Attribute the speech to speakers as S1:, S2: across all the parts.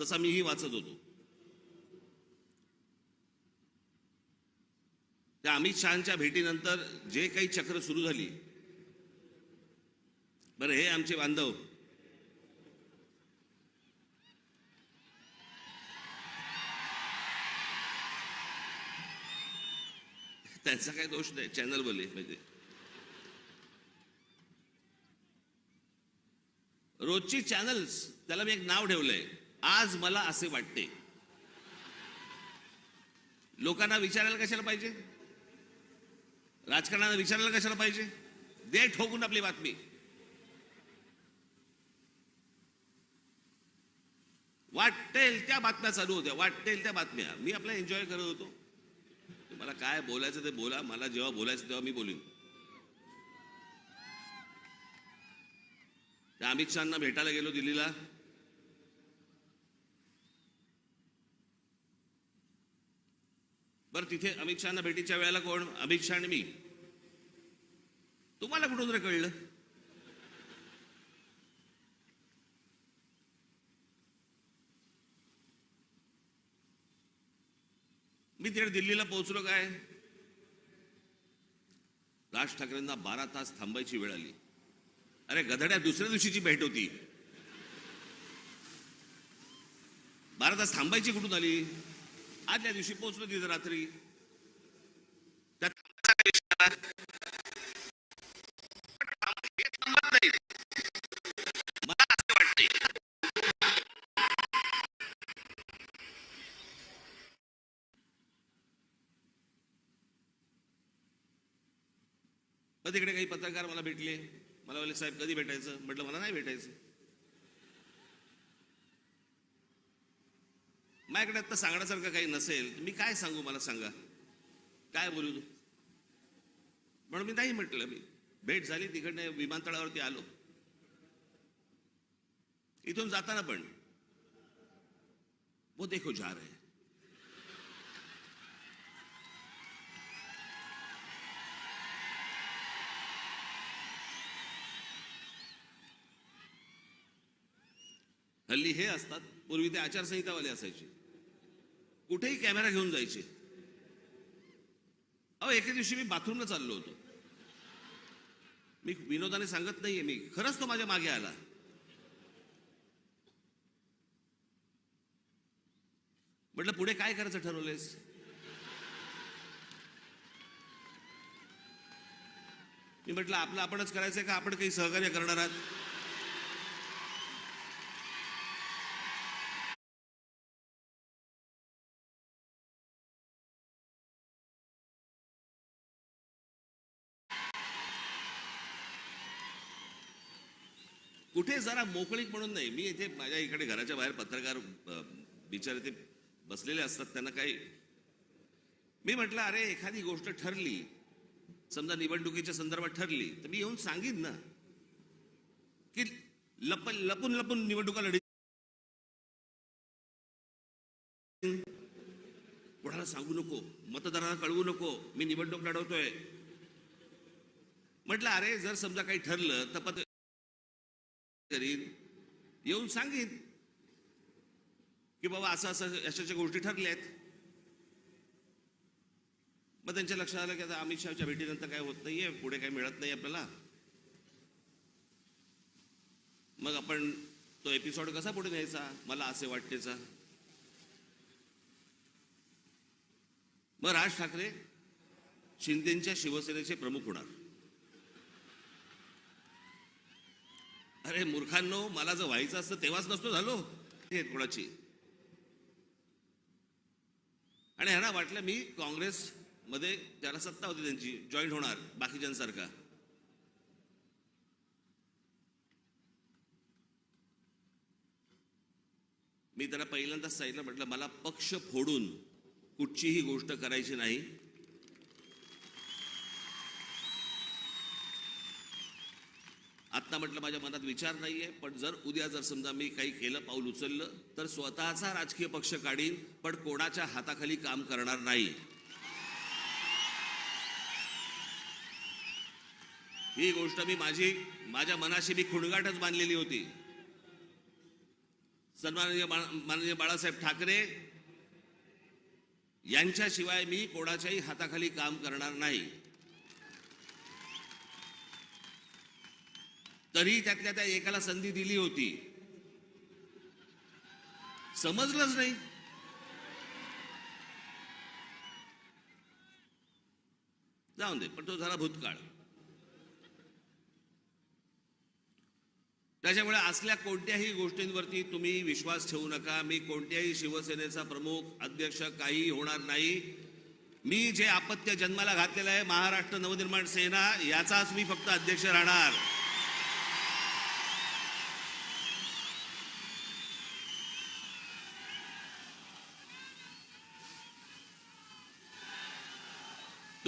S1: तसा मीही वाचत होतो. त्या अमित शहाच्या भेटीनंतर जे काही चक्र सुरू झाली बरं हे आमचे बांधव. त्यांचा काही दोष नाही चॅनल बोले म्हणजे. रोजची चॅनल्स त्याला मी एक नाव ठेवलंय. आज मला असे वाटते. लोकांना विचारायला कशाला पाहिजे? राजकारणाला विचारायला कशाला पाहिजे? दे ठोकून आपली बातमी. वाटेल त्या बातम्या चालू होत्या वाटेल त्या बातम्या. मी आपला एन्जॉय करत होतो. मला काय बोलायचं ते बोला मला जेव्हा बोलायचं तेव्हा मी बोलीन. त्या अमित शहाना भेटायला गेलो दिल्लीला. बरं तिथे अमित शहाना भेटीच्या वेळेला कोण? अमित शहा आणि मी. तुम्हाला कुठून रे कळलं? मी तिकडे दिल्लीला पोहोचलो काय? राज ठाकरेंना बारा तास थांबायची वेळ आली. अरे गधड्या दुसऱ्या दिवशीची भेट होती. बारा तास थांबायची कुठून आली? आदल्या दिवशी पोहोचलो तिथं रात्री. तिकडे काही पत्रकार मला भेटले. मला बोलले साहेब कधी भेटायचं? म्हटलं मला नाही भेटायचं. माझ्याकडे आता सांगण्यासारखं काही नसेल मी काय सांगू मला सांगा? काय बोलू तू? म्हणून मी नाही म्हटलं मी. भेट झाली तिकडनं विमानतळावरती आलो. इथून जाताना पण. वो देखो जा रहे हल्ली हे असतात पूर्वी ते आचारसंहितावाले असायचे. कुठेही कॅमेरा घेऊन जायचे. अहो एके दिवशी मी बाथरूमला चाललो होतो. मी विनोदाने सांगत नाहीये मी. खरंच तो माझ्या मागे आला. म्हटलं पुढे काय करायचं ठरवलेस मी म्हटलं आपलं आपणच करायचंय का? आपण काही सहकार्य करणार आहात? कुठे जरा मोकळीक म्हणून नाही. मी इथे माझ्या इकडे घराच्या बाहेर पत्रकार बिचारे ते बसलेले असतात त्यांना काही मी म्हटलं अरे एखादी गोष्ट ठरली समजा निवडणुकीच्या संदर्भात ठरली तर मी येऊन सांगीन ना की लप लपून लपून निवडणुका लढी कोणाला सांगू नको मतदारांना कळवू नको मी निवडणूक लढवतोय. म्हटलं अरे जर समजा काही ठरलं तर पत्र येऊन सांगेन की बाबा असं असं अशाच्या गोष्टी ठरल्या आहेत. मग त्यांच्या लक्षात आलं की आता अमित शहाच्या भेटीनंतर काय होत नाहीये पुढे काही मिळत नाही आपल्याला. मग आपण तो एपिसोड कसा पुढे न्यायचा? मला असे वाटतेचा. मग राज ठाकरे शिंदेच्या शिवसेनेचे प्रमुख होणार. अरे मूर्खांनो मला जर व्हायचं असतं तेव्हाच नसतो झालो. हे कोणाची? आणि ह्यांना वाटलं मी काँग्रेस मध्ये ज्याला सत्ता होती त्यांची जॉईंट होणार बाकीच्यांसारखा. मी त्यांना पहिल्यांदाच सांगितलं म्हटलं मला पक्ष फोडून कुठचीही गोष्ट करायची नाही. आत्ता म्हटलं माझ्या मनात विचार नाहीये पण जर उद्या जर समजा मी काही केलं पाऊल उचललं तर स्वतःचा राजकीय पक्ष काढीन पण कोणाच्या हाताखाली काम करणार नाही. ही गोष्ट मी माझी माझ्या मनाशी मी खुणगाटच बांधलेली होती. सन्माननीय माननीय बाळासाहेब ठाकरे यांच्याशिवाय मी कोणाच्याही हाताखाली काम करणार नाही. तरी त्यातल्या त्या एकाला संधी दिली होती. समजलंच नाही. जाऊन दे पण तो झाला भूतकाळ. त्याच्यामुळे असल्या कोणत्याही गोष्टींवरती तुम्ही विश्वास ठेवू नका. मी कोणत्याही शिवसेनेचा प्रमुख अध्यक्ष काही होणार नाही. मी जे आपत्य जन्माला घातलेलं आहे महाराष्ट्र नवनिर्माण सेना याचाच मी फक्त अध्यक्ष राहणार.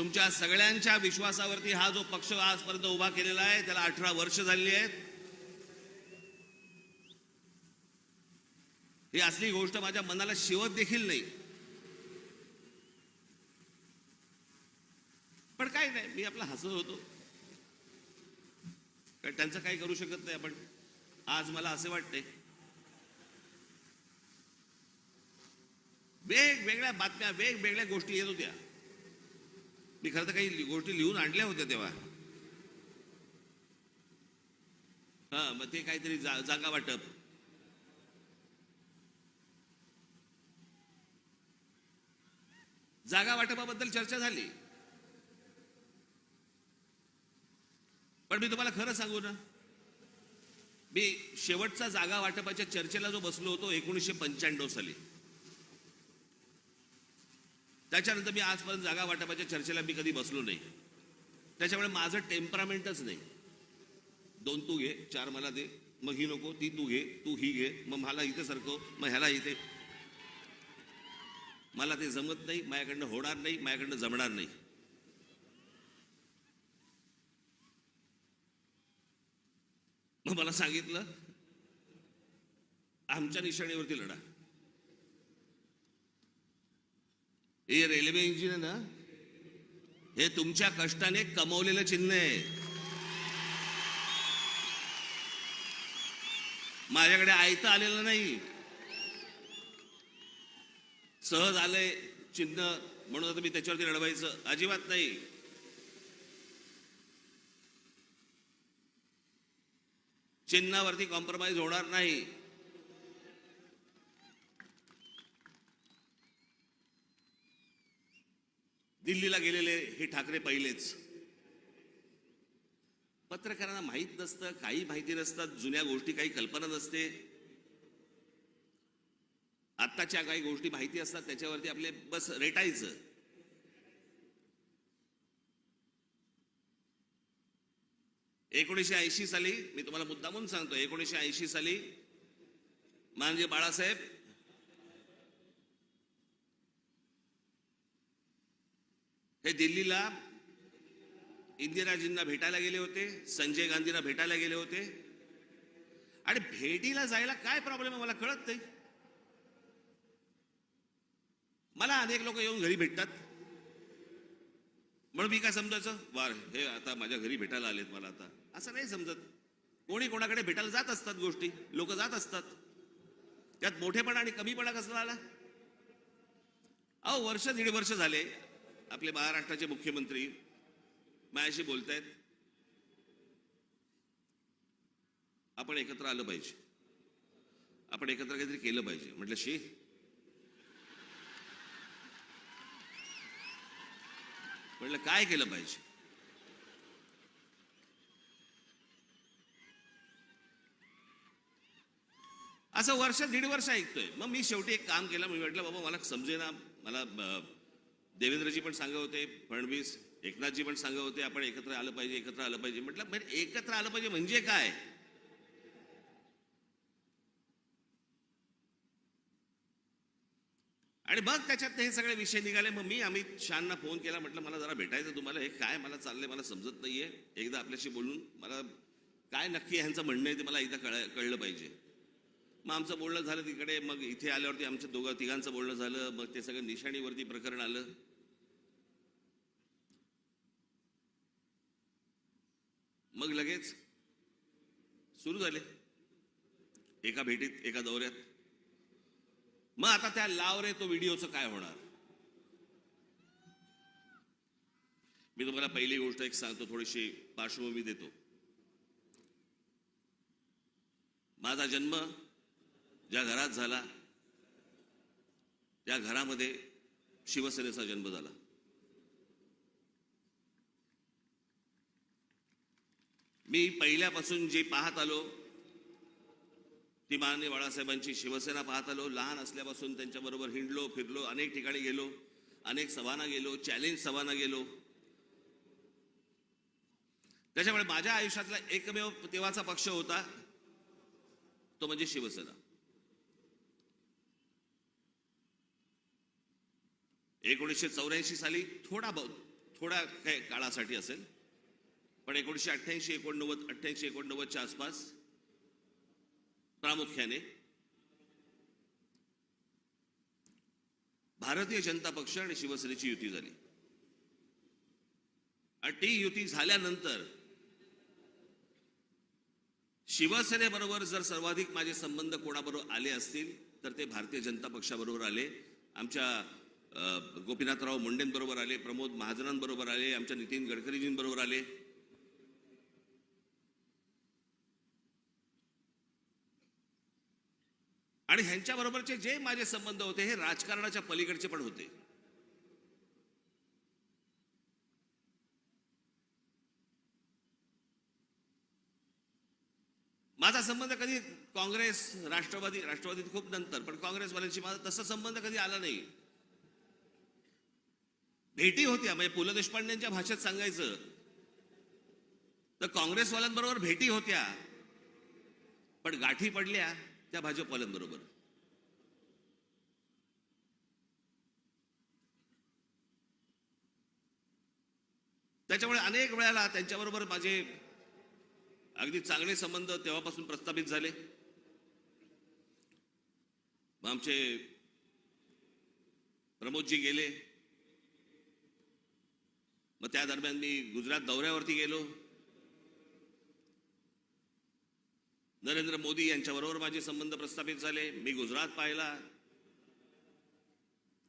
S1: तुमच्या सगळ्यांच्या विश्वासावरती हा जो पक्ष आजपर्यंत उभा केलेला आहे त्याला अठरा वर्ष झालेली आहेत. ही असली गोष्ट माझ्या मनाला शिवत देखील नाही. पण काय नाही मी आपला हसत होतो. कारण त्यांचं काही करू शकत नाही आपण. आज मला असे वाटते वेगवेगळ्या बातम्या वेगवेगळ्या गोष्टी येत होत्या. मी खरं तर काही गोष्टी लिहून आणल्या होत्या तेव्हा. हा मग ते काहीतरी जा- जागा वाटप. जागा वाटपाबद्दल चर्चा झाली. पण मी तुम्हाला खरं सांगू ना मी शेवटचा जागा वाटपाच्या चर्चेला जो बसलो होतो एकोणीसशे पंच्याण्णव साली. त्याच्यानंतर मी आजपर्यंत जागा वाटपाच्या चर्चेला मी कधी बसलो नाही. त्याच्यामुळे माझं टेम्परामेंटच नाही. दोन तू घे चार मला दे मग ही नको ती तू घे तू ही घे मग मला इथे सरकव मग ह्याला इथे. मला ते जमत नाही माझ्याकडनं होणार नाही माझ्याकडनं जमणार नाही. मग मला सांगितलं आमच्या निशाणीवरती लढा. हे रेल्वे इंजिन आहे ना? हे तुमच्या कष्टाने कमवलेलं चिन्ह आहे. माझ्याकडे आयतं आलेलं नाही. सहज आलंय चिन्ह म्हणून आता मी त्याच्यावरती रडवायचं. अजिबात नाही. चिन्हावरती कॉम्प्रोमाइज होणार नाही. दिल्लीला गेलेले हे ठाकरे पहिलेच. पत्रकारांना माहीत नसतं काही माहिती नसतात जुन्या गोष्टी काही कल्पना नसते. आत्ताच्या काही गोष्टी माहिती असतात त्याच्यावरती आपले बस रेटायचं. एकोणीसशे ऐंशी साली मी तुम्हाला मुद्दामून सांगतो एकोणीसशे ऐंशी साली माननीय बाळासाहेब हे दिल्लीला इंदिराजींना भेटायला गेले होते संजय गांधींना भेटायला गेले होते. आणि भेटीला जायला काय प्रॉब्लेम आहे मला कळत नाही. मला अनेक लोक येऊन घरी भेटतात. म्हणून मी काय समजायचं? वार हे आता माझ्या घरी भेटायला आलेत मला आता. असं नाही समजत. कोणी कोणाकडे भेटायला जात असतात गोष्टी लोक जात असतात. त्यात मोठेपणा आणि कमीपणा कसला आला अहो वर्ष दीड वर्ष झाले. आपले महाराष्ट्राचे मुख्यमंत्री माझ्याशी बोलतायत. आपण एकत्र आलं पाहिजे. आपण एकत्र काहीतरी केलं पाहिजे. म्हटलं शी म्हटलं काय केलं पाहिजे? असं वर्ष दीड वर्ष ऐकतोय. मग मी शेवटी एक काम केलं. मी म्हटलं बाबा मला समजेना. मला देवेंद्रजी पण सांगत होते फडणवीस एकनाथजी पण सांगत होते आपण एकत्र आलं पाहिजे एकत्र आलं पाहिजे. म्हटलं एकत्र आलं पाहिजे म्हणजे काय? आणि मग त्याच्यात हे सगळे विषय निघाले. मग मी अमित शहाना फोन केला म्हटलं मला जरा भेटायचं तुम्हाला. हे काय मला चाललंय मला समजत नाहीये. एकदा आपल्याशी बोलून मला काय नक्की ह्यांचं म्हणणं आहे ते मला एकदा कळ कळलं पाहिजे. मग आमचं बोलणं झालं तिकडे मग इथे आल्यावरती आमच्या दोघं तिघांचं बोलणं झालं मग ते सगळं निशाणीवरती प्रकरण आलं. मग लगेच सुरू झाले. एका भेटीत एका दौऱ्यात. मग आता त्या लाव रे तो व्हिडिओचं काय होणार? मी तुम्हाला पहिली गोष्ट एक सांगतो थोडीशी पार्श्वभूमी देतो. माझा जन्म ज्या घरात झाला त्या घरामध्ये शिवसेनेचा जन्म झाला. मी पहिल्यापासून जे पाहत आलो ती माननीय बाळासाहेबांची शिवसेना पाहत आलो लहान असल्यापासून त्यांच्याबरोबर हिंडलो फिरलो अनेक ठिकाणी गेलो अनेक सभांना गेलो चॅलेंज सभांना गेलो. त्याच्यामुळे माझ्या आयुष्यातला एकमेव तेव्हाचा पक्ष होता तो म्हणजे शिवसेना. एकोणीसशे चौऱ्याऐंशी साली थोडा बहुत थोड्या काही काळासाठी असेल पण एकोणीसशे अठ्ठ्याऐंशी एकोणनव्वद अठ्ठ्याऐंशी एकोणनव्वदच्या आसपास प्रामुख्याने भारतीय जनता पक्ष आणि शिवसेनेची युती झाली. आणि ती युती झाल्यानंतर शिवसेनेबरोबर जर सर्वाधिक माझे संबंध कोणाबरोबर आले असतील तर ते भारतीय जनता पक्षाबरोबर आले. आमच्या गोपीनाथराव मुंडेंबरोबर आले प्रमोद महाजनांबरोबर आले आमच्या नितीन गडकरीजींबरोबर आले. आणि ह्यांच्याबरोबरचे जे माझे संबंध होते हे राजकारणाच्या पलीकडचे पण होते. माझा संबंध कधी काँग्रेस राष्ट्रवादी राष्ट्रवादीत खूप नंतर पण काँग्रेसवाल्यांशी माझा तसा संबंध कधी आला नाही. भेटी होत्या. म्हणजे पु ल देशपांडेंच्या भाषेत सांगायचं. तर काँग्रेसवाल्यांबरोबर भेटी होत्या. पण गाठी पडल्या त्या भाजपवाल्यांबरोबर. त्याच्यामुळे अनेक वेळाला त्यांच्याबरोबर माझे अगदी चांगले संबंध तेव्हापासून प्रस्थापित झाले. आमचे प्रमोदजी गेले. मग त्या दरम्यान मी गुजरात दौऱ्यावरती गेलो. नरेंद्र मोदी यांच्याबरोबर माझे संबंध प्रस्थापित झाले. मी गुजरात पाहिला.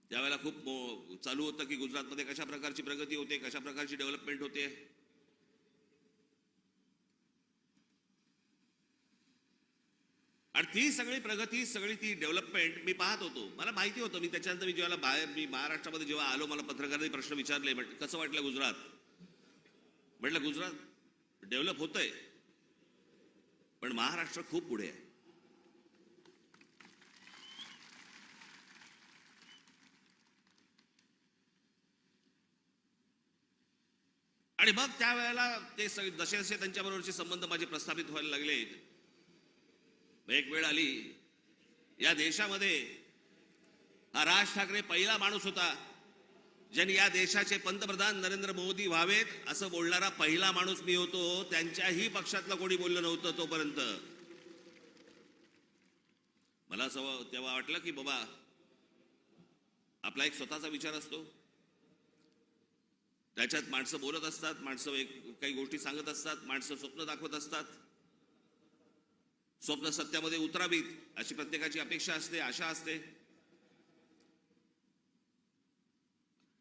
S1: त्यावेळेला खूप चालू होतं की गुजरातमध्ये कशा प्रकारची प्रगती होते कशा प्रकारची डेव्हलपमेंट होते. आणि ती सगळी प्रगती सगळी ती डेव्हलपमेंट मी पाहत होतो. मला माहिती होतं मी त्याच्यानंतर मी जेव्हा बाहेर मी महाराष्ट्रामध्ये जेव्हा आलो मला पत्रकारांनी प्रश्न विचारले म्हटलं कसं वाटलं गुजरात? म्हटलं गुजरात डेव्हलप होतंय पण महाराष्ट्र खूप पुढे आहे. आणि मग त्यावेळेला ते सगळे जसे जसे त्यांच्याबरोबरचे संबंध माझे प्रस्थापित व्हायला लागले एक वेळ आली. या देशामध्ये हा राज ठाकरे पहिला माणूस होता ज्यांनी या देशाचे पंतप्रधान नरेंद्र मोदी व्हावेत असं बोलणारा पहिला माणूस मी होतो त्यांच्याही पक्षातलं कोणी बोललं नव्हतं तोपर्यंत. मला असं तेव्हा वाटलं की बाबा आपला एक स्वतःचा विचार असतो. त्याच्यात माणसं बोलत असतात माणसं एक काही गोष्टी सांगत असतात माणसं स्वप्न दाखवत असतात. स्वप्न सत्यामध्ये उतरावीत अशी प्रत्येकाची अपेक्षा असते आशा असते.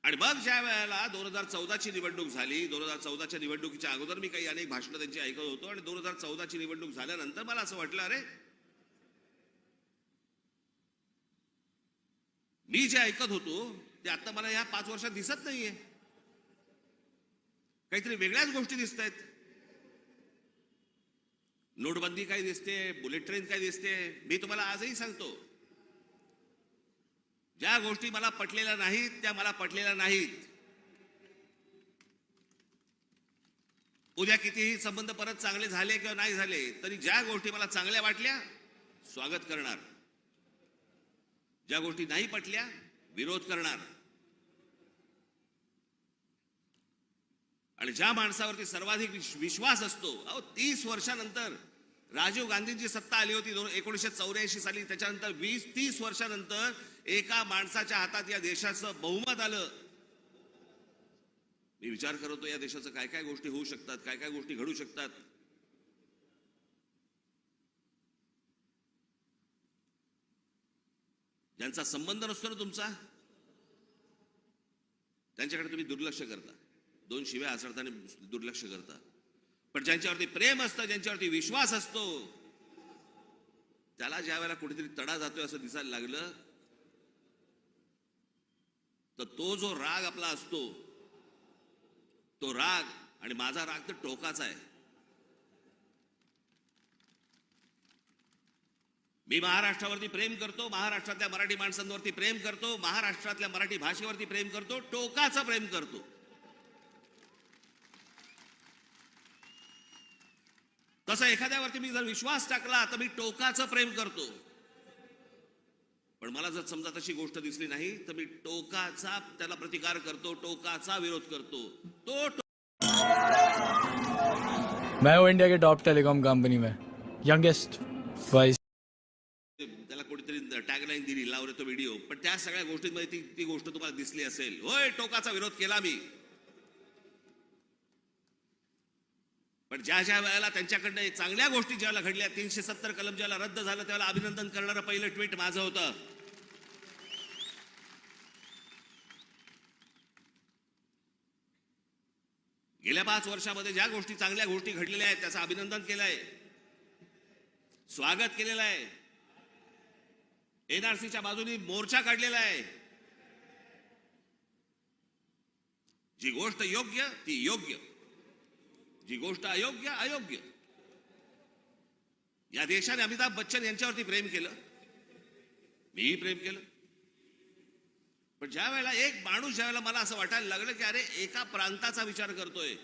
S1: आणि मग ज्या वेळेला दोन हजार चौदाची निवडणूक झाली दोन हजार चौदाच्या निवडणुकीच्या अगोदर मी काही अनेक भाषणं त्यांची ऐकत होतो आणि दोन हजार चौदाची निवडणूक झाल्यानंतर मला असं वाटलं अरे मी जे ऐकत होतो ते आता मला या पाच वर्षात दिसत नाहीये. काहीतरी वेगळ्याच गोष्टी दिसत आहेत नोटबंदी काय दिसते बुलेट ट्रेन काय दिसते मी तुम्हाला आजही सांगतो. ज्या गोष्टी मला पटलेल्या नाहीत त्या मला पटलेल्या नाहीत. उद्या कितीही संबंध परत चांगले झाले किंवा नाही झाले तरी ज्या गोष्टी मला चांगल्या वाटल्या स्वागत करणार. ज्या गोष्टी नाही पटल्या विरोध करणार. आणि ज्या माणसावरती सर्वाधिक विश्वास असतो अहो तीस वर्षानंतर राजीव गांधींची सत्ता आली होती दोन एकोणीसशे चौऱ्याऐंशी साली. त्याच्यानंतर वीस तीस वर्षानंतर एका माणसाच्या हातात या देशाचं बहुमत आलं. मी विचार करतो या देशाचं काय काय गोष्टी होऊ शकतात? काय काय गोष्टी घडू शकतात? ज्यांचा संबंध नसतो ना तुमचा त्यांच्याकडे तुम्ही दुर्लक्ष करता. दोन शिव्या आसळताना दुर्लक्ष करता. पण ज्यांच्यावरती प्रेम असतं ज्यांच्यावरती विश्वास असतो त्याला ज्या वेळेला कुठेतरी तडा जातोय असं दिसायला लागलं तर तो जो राग आपला असतो तो राग आणि माझा राग तर टोकाचा आहे. मी महाराष्ट्रावरती प्रेम करतो महाराष्ट्रातल्या मराठी माणसांवरती प्रेम करतो महाराष्ट्रातल्या मराठी भाषेवरती प्रेम करतो टोकाचं प्रेम करतो. तसं एखाद्यावरती मी जर विश्वास टाकला तर मी टोकाचं प्रेम करतो. पण मला जर समजा तशी गोष्ट दिसली नाही तर मी टोकाचा त्याला प्रतिकार करतो टोकाचा विरोध करतो. तो टो-
S2: मैं हूँ इंडिया के टॉप टेलीकॉम कंपनी में यंगेस्ट वाइस
S1: त्याला कोणीतरी टॅगलाईन दिली लावले तो व्हिडिओ पण त्या सगळ्या गोष्टींमध्ये ती ती गोष्ट तुम्हाला दिसली असेल. होय टोकाचा विरोध केला मी. पण ज्या ज्या वेळेला त्यांच्याकडनं चांगल्या गोष्टी ज्याला घडल्या तीनशे सत्तर कलम ज्याला रद्द झालं त्याला अभिनंदन करणारं पहिलं ट्विट माझं होतं. गेल्या पाच वर्षामध्ये ज्या गोष्टी चांगल्या गोष्टी घडलेल्या आहेत त्याचं अभिनंदन केलंय. स्वागत केलेलं आहे. एनआरसीच्या बाजूनी मोर्चा काढलेला आहे. जी गोष्ट योग्य ती योग्य. जी गोष्ट अयोग्य अयोग्य. या देशाने अमिताभ बच्चन यांच्यावरती प्रेम केलं. मीही प्रेम केलं. पण ज्या वेळेला एक माणूस ज्या वेळेला मला असं वाटायला लागलं की अरे एका प्रांताचा विचार करतोय.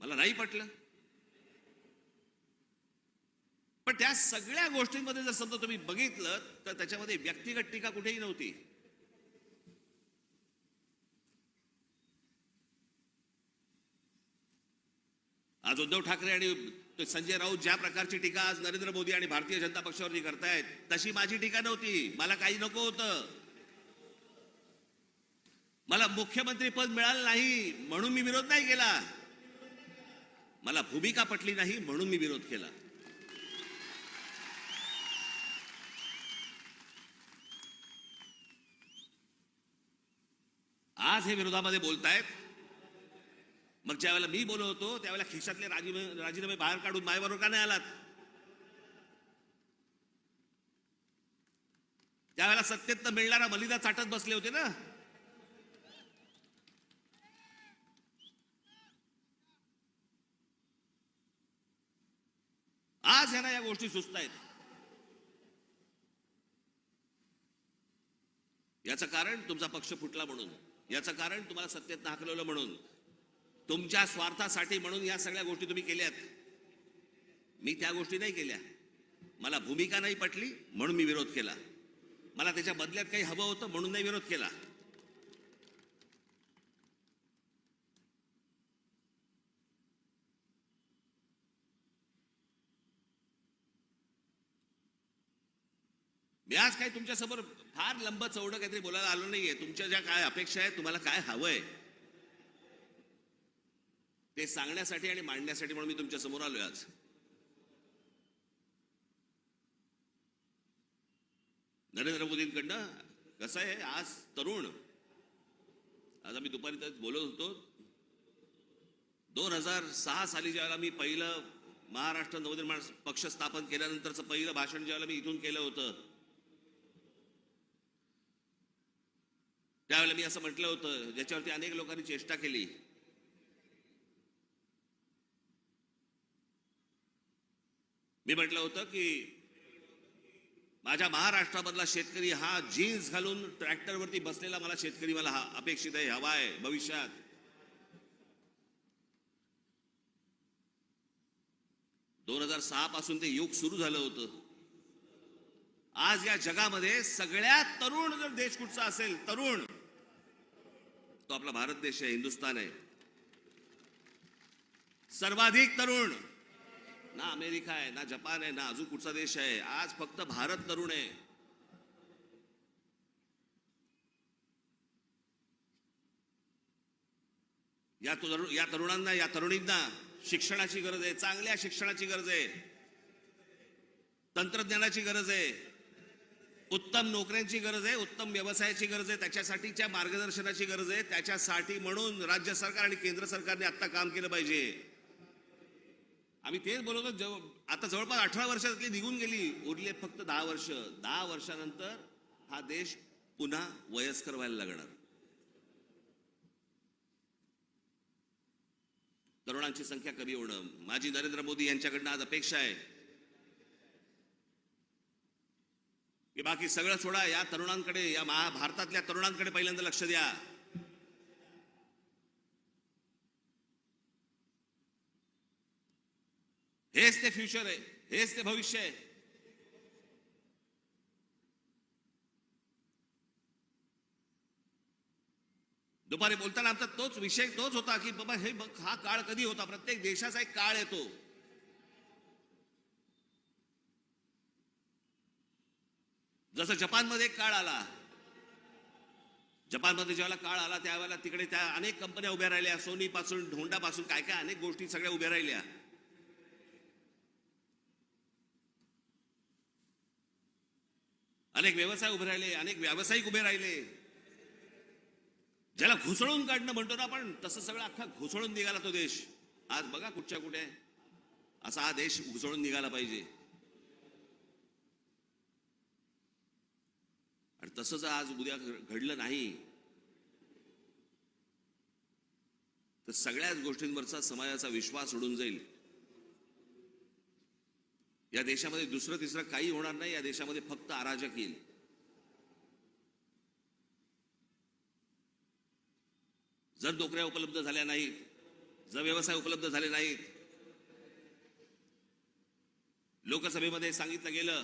S1: मला नाही पटलं. पण त्या सगळ्या गोष्टींमध्ये जर समजा तुम्ही बघितलं तर त्याच्यामध्ये व्यक्तिगत टीका कुठेही नव्हती. आज उद्धव ठाकरे आणि संजय राऊत ज्या प्रकारची टीका आज नरेंद्र मोदी आणि भारतीय जनता पक्षावरती करतायत तशी माझी टीका नव्हती. मला काही नको होतं. मला मुख्यमंत्री पद मिळालं नाही म्हणून मी विरोध नाही केला. मला भूमिका पटली नाही म्हणून मी विरोध केला. आज हे विरोधामध्ये बोलतायत. मग ज्या वेळेला मी बोलत होतो त्यावेळेला खिशातले राजीनामे राजीनामे बाहेर काढून माझ्याबरोबर का नाही आलात? त्यावेळेला सत्तेत मिळणारा मलिदा चाटत बसले होते ना? आज ह्यांना या गोष्टी सुचत आहेत याचं कारण तुमचा पक्ष फुटला म्हणून. याचं कारण तुम्हाला सत्तेत हाकलवलं म्हणून. तुमच्या स्वार्थासाठी म्हणून या सगळ्या गोष्टी तुम्ही केल्यात. मी त्या गोष्टी नाही केल्या. मला भूमिका नाही पटली म्हणून मी विरोध केला. मला त्याच्या बदल्यात काही हवं होतं म्हणून नाही विरोध केला. मी आज काय तुमच्यासमोर फार लंब चौडं काहीतरी बोलायला आलो नाहीये. तुमच्या ज्या काय अपेक्षा आहेत तुम्हाला काय हवंय? ते सांगण्यासाठी आणि मांडण्यासाठी म्हणून मी तुमच्यासमोर आलोय आज. नरेंद्र मोदींकडनं कसं आहे आज तरुण. आज आम्ही दुपारी त्यात बोलत होतो. दोन हजार सहा साली ज्यावेळेला मी पहिलं महाराष्ट्र नवनिर्माण पक्ष स्थापन केल्यानंतरचं पहिलं भाषण ज्यावेळेला मी इथून केलं होतं त्यावेळेला मी असं म्हटलं होतं ज्याच्यावरती अनेक लोकांनी चेष्टा केली. मी म्हटलं होतं की माझ्या महाराष्ट्रामधला शेतकरी हा जीन्स घालून ट्रॅक्टरवरती बसलेला मला शेतकरी मला हा अपेक्षित आहे हवा आहे भविष्यात. दोन हजार सहा पासून ते युग सुरू झालं होतं. आज या जगामध्ये सगळ्यात तरुण जर देश कुठचा असेल तरुण तो आपला भारत देश आहे हिंदुस्थान आहे. सर्वाधिक तरुण ना अमेरिका आहे ना जपान आहे ना अजून कुठचा देश आहे. आज फक्त भारत तरुण आहे. या तरुण या तरुणांना या तरुणींना शिक्षणाची गरज आहे. चांगल्या शिक्षणाची गरज आहे. तंत्रज्ञानाची गरज आहे. उत्तम नोकऱ्यांची गरज आहे उत्तम व्यवसायाची गरज आहे त्याच्यासाठीच्या मार्गदर्शनाची गरज आहे. त्याच्यासाठी म्हणून राज्य सरकार आणि केंद्र सरकारने आता काम केलं पाहिजे. आम्ही तेच बोलवतो जव आता जवळपास अठरा वर्षातली निघून गेली उरली फक्त दहा वर्ष. दहा वर्षानंतर हा देश पुन्हा वयस्कर व्हायला लागणार. तरुणांची संख्या कमी होणं माझी नरेंद्र मोदी यांच्याकडनं आज अपेक्षा आहे. की बाकी सगळं सोडा या तरुणांकडे या महाभारतातल्या तरुणांकडे पहिल्यांदा लक्ष द्या हेच ते फ्युचर आहे हेच ते भविष्य आहे दुपारी बोलताना आमचा तोच विषय तोच होता की बाबा हे बघ हा काळ कधी होता? प्रत्येक देशाचा एक काळ येतो. जसं जपानमध्ये एक काळ आला. जपानमध्ये ज्यावेळेला काळ आला त्यावेळेला तिकडे त्या अनेक कंपन्या उभ्या राहिल्या. सोनी पासून काय काय अनेक गोष्टी सगळ्या उभ्या राहिल्या. अनेक व्यवसाय उभे राहिले अनेक व्यावसायिक उभे राहिले. ज्याला घुसळून काढणं म्हणतो ना आपण तसं सगळं अख्खा घुसळून निघाला तो देश. आज बघा कुठच्या कुठे आहे. असा हा देश घुसळून निघाला पाहिजे. आणि तसंच आज उद्या घडलं नाही. तर सगळ्याच गोष्टींवरचा समाजाचा विश्वास उडून जाईल. या देशामध्ये दुसरं तिसरं काही होणार नाही या देशामध्ये फक्त अराजक येईल. जर नोकऱ्या उपलब्ध झाल्या नाहीत जर व्यवसाय उपलब्ध झाले नाहीत लोकसभेमध्ये सांगितलं गेलं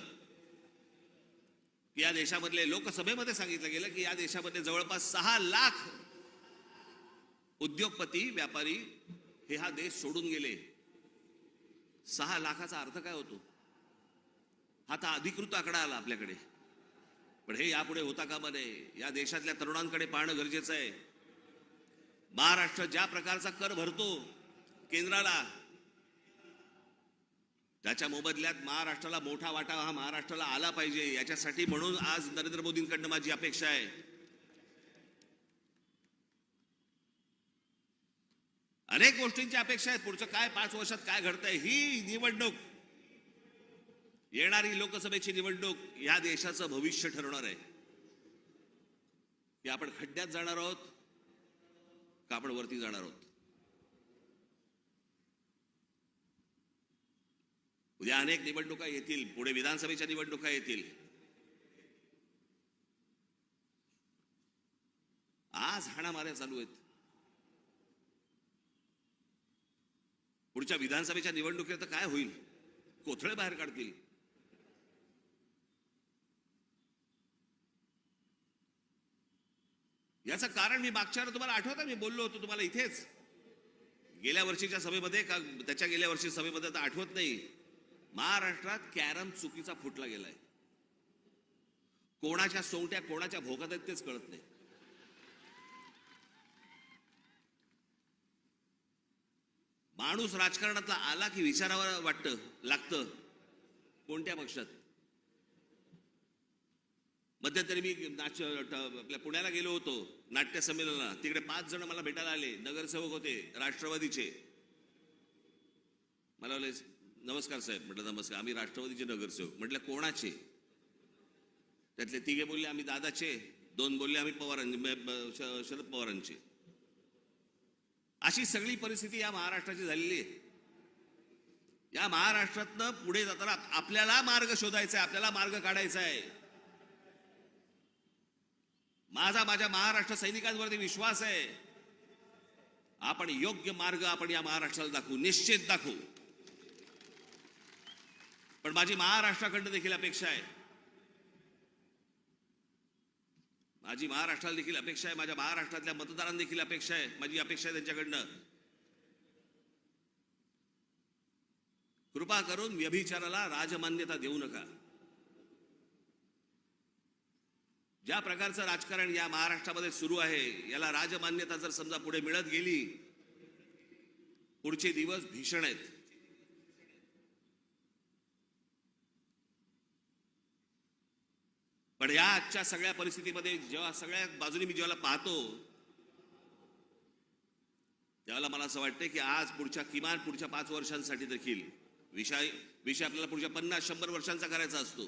S1: की या देशामधले लोकसभेमध्ये सांगितलं गेलं की या देशामध्ये जवळपास सहा लाख उद्योगपती व्यापारी हे हा देश सोडून गेले. सहा लाखाचा अर्थ काय होतो? हा आता अधिकृत आकडा आला आपल्याकडे. पण हे यापुढे होता कामा नये. या देशातल्या तरुणांकडे पाहणं गरजेचं आहे. महाराष्ट्र ज्या प्रकारचा कर भरतो केंद्राला त्याच्या मोबदल्यात महाराष्ट्राला मोठा वाटा हा महाराष्ट्राला आला पाहिजे. याच्यासाठी म्हणून आज नरेंद्र मोदींकडनं माझी अपेक्षा आहे. अनेक गोष्टींची अपेक्षा आहेत. पुढचं काय पाच वर्षात काय घडतंय ही निवडणूक येणारी लोकसभेची निवडणूक या देशाचं भविष्य ठरवणार आहे. की आपण खड्ड्यात जाणार आहोत का आपण वरती जाणार आहोत? उद्या अनेक निवडणुका येतील पुढे विधानसभेच्या निवडणुका येतील. आज हाणामाऱ्या चालू आहेत. पुढच्या विधानसभेच्या निवडणुकीत तर काय होईल? कोथळे बाहेर काढतील. याचं कारण मी मागच्या तुम्हाला आठवतं? मी बोललो होतो तुम्हाला इथेच. गेल्या वर्षीच्या सभेमध्ये का त्याच्या गेल्या वर्षी सभेमध्ये तर आठवत नाही. महाराष्ट्रात कॅरम चुकीचा फुटला गेलाय. कोणाच्या सोंगट्या कोणाच्या भोगात आहेत तेच कळत नाही. माणूस राजकारणातला आला की विचारावर वाटतं लागतं. कोणत्या पक्षात? मध्यंतरी मी नाच आपल्या पुण्याला गेलो होतो नाट्य संमेलनाला. तिकडे पाच जण मला भेटायला आले. नगरसेवक होते राष्ट्रवादीचे. मला नमस्कार साहेब. म्हटलं नमस्कार. आम्ही राष्ट्रवादीचे नगरसेवक. म्हटलं कोणाचे? त्यातले तिघे बोलले आम्ही दादाचे. दोन बोलले आम्ही पवारांचे. शरद पवारांचे. अशी सगळी परिस्थिती या महाराष्ट्राची झालेली आहे. या महाराष्ट्रातनं पुढे जाताना आपल्याला मार्ग शोधायचा आहे आपल्याला मार्ग काढायचा आहे. माझा माझ्या महाराष्ट्र सैनिकांवरती विश्वास आहे. आपण योग्य मार्ग आपण या महाराष्ट्राला दाखवू निश्चित दाखवू. पण माझी महाराष्ट्राकडनं देखील अपेक्षा आहे. माझी महाराष्ट्राला देखील अपेक्षा आहे माझ्या महाराष्ट्रातल्या मतदारांना देखील अपेक्षा आहे माझी अपेक्षा आहे त्यांच्याकडनं. कृपा करून व्यभिचाराला राजमान्यता देऊ नका. ज्या प्रकारचं राजकारण या महाराष्ट्रामध्ये सुरू आहे याला राजमान्यता जर समजा पुढे मिळत गेली पुढचे दिवस भीषण आहेत. पण या आजच्या सगळ्या परिस्थितीमध्ये जेव्हा सगळ्या बाजूने मी जेव्हा पाहतो त्यावेळेला मला असं वाटतं की आज पुढच्या किमान पुढच्या पाच वर्षांसाठी देखील विषय विषय आपल्याला पुढच्या पन्नास शंभर वर्षांचा करायचा असतो.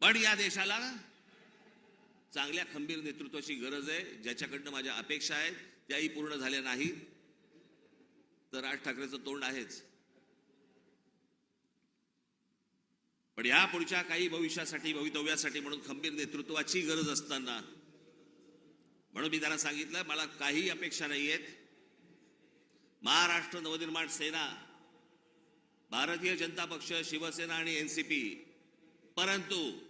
S1: पण या देशाला चांगल्या खंबीर नेतृत्वाची गरज आहे ज्याच्याकडनं माझ्या अपेक्षा आहेत त्याही पूर्ण झाल्या नाही तर राज ठाकरेचं तोंड आहेच. पण या पुढच्या काही भविष्यासाठी भवितव्यासाठी म्हणून खंबीर नेतृत्वाची गरज असताना म्हणून मी त्यांना सांगितलं मला काही अपेक्षा नाही आहेत महाराष्ट्र नवनिर्माण सेना भारतीय जनता पक्ष शिवसेना आणि एनसीपी परंतु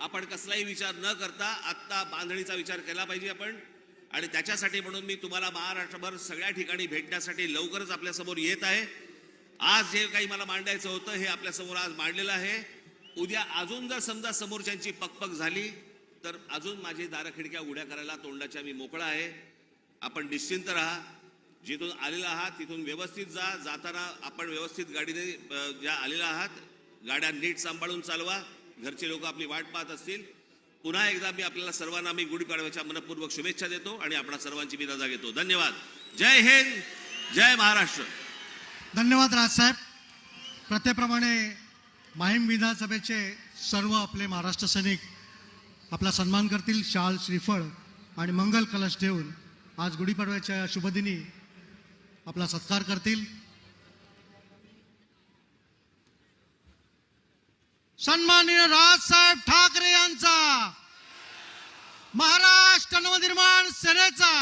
S1: आपण कसलाही विचार न करता आत्ता बांधणीचा विचार केला पाहिजे आपण. आणि त्याच्यासाठी म्हणून मी तुम्हाला महाराष्ट्रभर सगळ्या ठिकाणी भेटण्यासाठी लवकरच आपल्यासमोर येत आहे. आज जे काही मला मांडायचं होतं हे आपल्यासमोर आज मांडलेलं आहे. उद्या अजून जर समजा समोरच्यांची पकपक झाली तर अजून माझी दारखिडक्या उड्या करायला तोंडाच्या मी मोकळा आहे. आपण निश्चिंत राहा. जिथून आलेला आहात तिथून व्यवस्थित जा. जाताना आपण व्यवस्थित गाडीने ज्या आलेला आहात गाड्या नीट सांभाळून चालवा. घरचे लोक आपली वाट पाहत असतील पुन्हा एकदा मी आपल्याला सर्वांना मी गुढीपाडव्याच्या मनपूर्वक शुभेच्छा देतो आणि आपणा सर्वांची मी रजा घेतो. धन्यवाद. जय हिंद जय महाराष्ट्र.
S3: धन्यवाद राजसाहेब. प्रत्येप्रमाणे माहीम विधानसभेचे सर्व आपले महाराष्ट्र सैनिक आपला सन्मान करतील शाल श्रीफळ आणि मंगल कलश ठेवून आज गुढीपाडव्याच्या शुभदिनी आपला सत्कार करतील. सन्माननीय राजसाहेब ठाकरे यांचा महाराष्ट्र नवनिर्माण सेनेचा